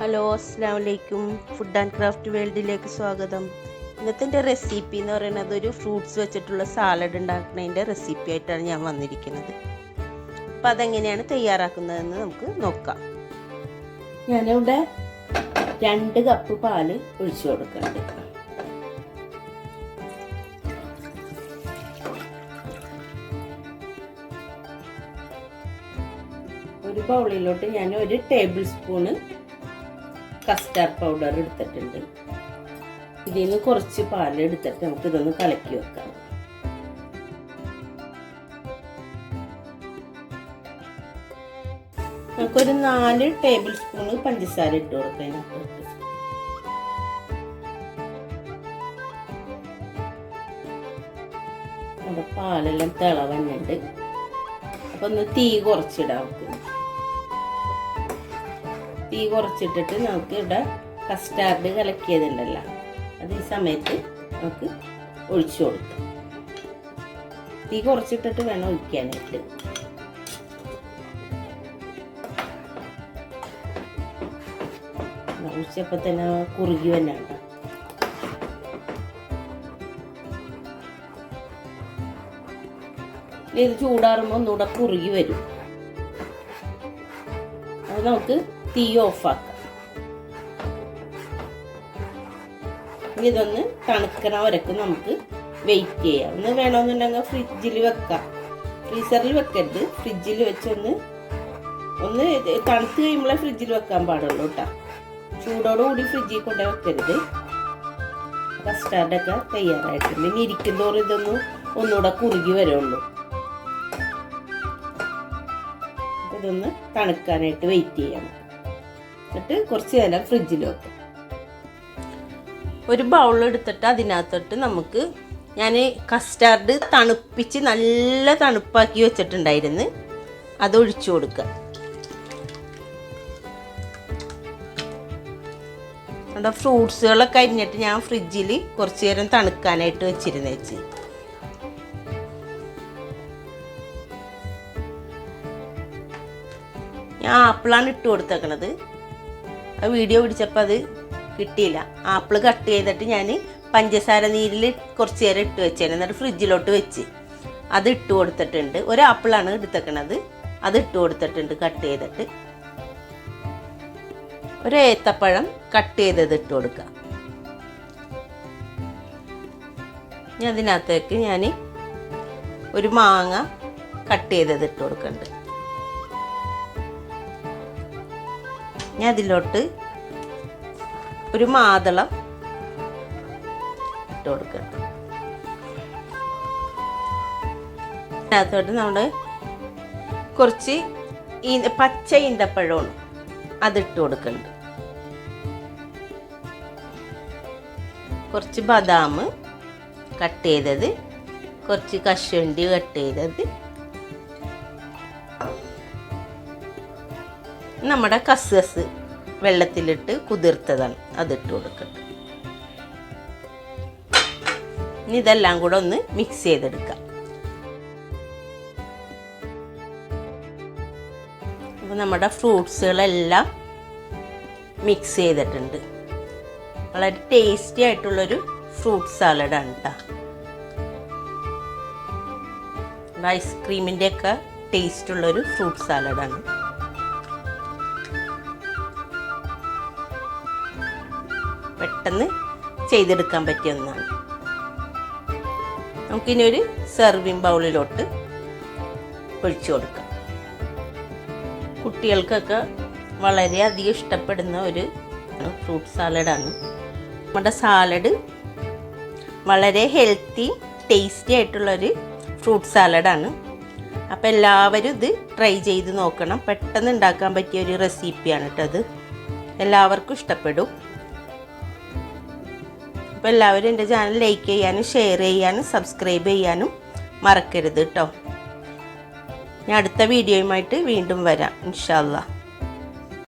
Hello അസ്സാം വലൈക്കും food and craft വേൾഡിലേക്ക് സ്വാഗതം. ഇന്നത്തെ എന്റെ റെസിപ്പി എന്ന് പറയുന്നത് ഒരു ഫ്രൂട്ട്സ് വെച്ചിട്ടുള്ള സാലഡ് ഉണ്ടാക്കുന്നതിന്റെ റെസിപ്പി ആയിട്ടാണ് ഞാൻ വന്നിരിക്കുന്നത്. അപ്പം അതെങ്ങനെയാണ് തയ്യാറാക്കുന്നതെന്ന് നമുക്ക് നോക്കാം. ഞാനിവിടെ രണ്ട് കപ്പ് പാൽ ഒഴിച്ചു കൊടുക്കുന്നുണ്ട്. ഒരു ബൗളിലോട്ട് ഞാൻ ഒരു ടേബിൾ സ്പൂണ് കസ്റ്റാർഡ് പൗഡർ എടുത്തിട്ടുണ്ട്. ഇതിൽ നിന്ന് കുറച്ച് പാൽ എടുത്തിട്ട് നമുക്ക് ഇതൊന്ന് കലക്കി വെക്കാം. നമുക്കൊരു നാല് ടേബിൾ സ്പൂണ് പഞ്ചസാര ഇട്ട് കൊടുക്കാം പാലെല്ലാം തിളവന്നുണ്ട് അപ്പൊ ഒന്ന് തീ കുറച്ചിടാം നമുക്ക്. തീ കുറച്ചിട്ടിട്ട് നമുക്ക് ഇവിടെ കസ്റ്റാർഡ് കലക്കിയതുണ്ടല്ലോ. അത് ഈ സമയത്ത് നമുക്ക് ഒഴിച്ചു കൊടുക്കാം. തീ കുറച്ചിട്ടിട്ട് വേണം ഒഴിക്കാനായിട്ട്. ഒഴിച്ചപ്പോൾ തന്നെ കുറുകി തന്നെ ഉണ്ട് ഇത് ചൂടാറുമ്പോൾ ഒന്നുകൂടെ കുറുകി വരും. അത് നമുക്ക് തീ ഓഫാക്കാം. ഇതൊന്ന് തണുക്കണ വരക്ക് നമുക്ക് വെയിറ്റ് ചെയ്യാം. ഒന്ന് വേണമെന്നുണ്ടെങ്കിൽ ഫ്രിഡ്ജിൽ വെക്കാം. ഫ്രീസറിൽ വെക്കരുത്. ഫ്രിഡ്ജിൽ വെച്ചൊന്ന് ഒന്ന് തണുത്ത് കഴിയുമ്പോഴേ ഫ്രിഡ്ജിൽ വെക്കാൻ പാടുള്ളൂ കേട്ടോ ചൂടോടുകൂടി ഫ്രിഡ്ജിൽ കൊണ്ടേ വെക്കരുത്. കസ്റ്റാർഡൊക്കെ തയ്യാറായിട്ടുണ്ട്. ഇനി ഇരിക്കുന്നതോറും ഇതൊന്നും ഒന്നുകൂടെ കുറുകി വരുള്ളൂ. ഇതൊന്ന് തണുക്കാനായിട്ട് വെയിറ്റ് ചെയ്യണം. എന്നിട്ട് കുറച്ച് നേരം ഫ്രിഡ്ജിൽ വെക്കും. ഒരു ബൗൾ എടുത്തിട്ട് അതിനകത്തോട്ട് നമുക്ക് ഞാൻ കസ്റ്റാർഡ് തണുപ്പിച്ച് നല്ല തണുപ്പാക്കി വെച്ചിട്ടുണ്ടായിരുന്നു. അത് ഒഴിച്ചു കൊടുക്കുക. ഫ്രൂട്ട്സുകളൊക്കെ അരിഞ്ഞിട്ട് ഞാൻ ഫ്രിഡ്ജിൽ കുറച്ച് നേരം തണുക്കാനായിട്ട് വെച്ചിരുന്നു ഞാൻ ആപ്പിളാണ് ഇട്ട് കൊടുത്തേക്കണത്. ആ വീഡിയോ പിടിച്ചപ്പോൾ അത് കിട്ടിയില്ല. ആപ്പിൾ കട്ട് ചെയ്തിട്ട് ഞാൻ പഞ്ചസാര നീരിൽ കുറച്ച് നേരം ഇട്ട് വെച്ചേനെ. എന്നിട്ട് ഫ്രിഡ്ജിലോട്ട് വെച്ച് അത് ഇട്ട് കൊടുത്തിട്ടുണ്ട്. ഒരു ആപ്പിളാണ് എടുത്തേക്കണത്. അത് ഇട്ട് കൊടുത്തിട്ടുണ്ട് കട്ട് ചെയ്തിട്ട്. ഒരു ഏത്തപ്പഴം കട്ട് ചെയ്തത് ഇട്ട് കൊടുക്കുക ഇനി അതിനകത്തേക്ക് ഞാൻ ഒരു മാങ്ങ കട്ട് ചെയ്തത് ഇട്ട് കൊടുക്കുന്നുണ്ട് ഇനി അതിലോട്ട് ഒരു മാതളം ഇട്ട് കൊടുക്കുന്നുണ്ട് അതിനകത്തോട്ട് നമ്മൾ കുറച്ച് ഈ പച്ച ഈന്തപ്പഴമാണ് അതിട്ട് കൊടുക്കുന്നുണ്ട്. കുറച്ച് ബദാം കട്ട് ചെയ്തത് കുറച്ച് കശുവണ്ടി കട്ട് ചെയ്തത്. നമ്മുടെ കസ്സസ് വെള്ളത്തിലിട്ട് കുതിർത്തതാണ്. അതിട്ട് കൊടുക്കുക ഇതെല്ലാം കൂടെ ഒന്ന് മിക്സ് ചെയ്തെടുക്കാം. അപ്പോൾ നമ്മുടെ ഫ്രൂട്ട്സുകളെല്ലാം മിക്സ് ചെയ്തിട്ടുണ്ട്. വളരെ ടേസ്റ്റി ആയിട്ടുള്ളൊരു ഫ്രൂട്ട് സാലഡാണ് കേട്ടോ ഐസ്ക്രീമിന്റെയൊക്കെ ടേസ്റ്റുള്ളൊരു ഫ്രൂട്ട് സാലഡാണ് പെട്ടെന്ന് ചെയ്തെടുക്കാൻ പറ്റിയ ഒന്നാണ്. നമുക്കിനി ഒരു സെർവിങ് ബൗളിലോട്ട് ഒഴിച്ചു കൊടുക്കാം. കുട്ടികൾക്കൊക്കെ വളരെയധികം ഇഷ്ടപ്പെടുന്ന ഒരു ഫ്രൂട്ട് സാലഡാണ് നമ്മുടെ സാലഡ് വളരെ ഹെൽത്തി ടേസ്റ്റി ആയിട്ടുള്ളൊരു ഫ്രൂട്ട് സാലഡാണ് അപ്പോൾ എല്ലാവരും ഇത് ട്രൈ ചെയ്ത് നോക്കണം. പെട്ടെന്ന് ഉണ്ടാക്കാൻ പറ്റിയ ഒരു റെസിപ്പിയാണ് കേട്ടോ അത്. എല്ലാവർക്കും ഇഷ്ടപ്പെടും. അപ്പോൾ എല്ലാവരും എന്റെ ചാനൽ ലൈക്ക് ചെയ്യാനും ഷെയർ ചെയ്യാനും സബ്സ്ക്രൈബ് ചെയ്യാനും മറക്കരുത് കേട്ടോ ഞാൻ അടുത്ത വീഡിയോയുമായിട്ട് വീണ്ടും വരാം. ഇൻഷാല്ലാ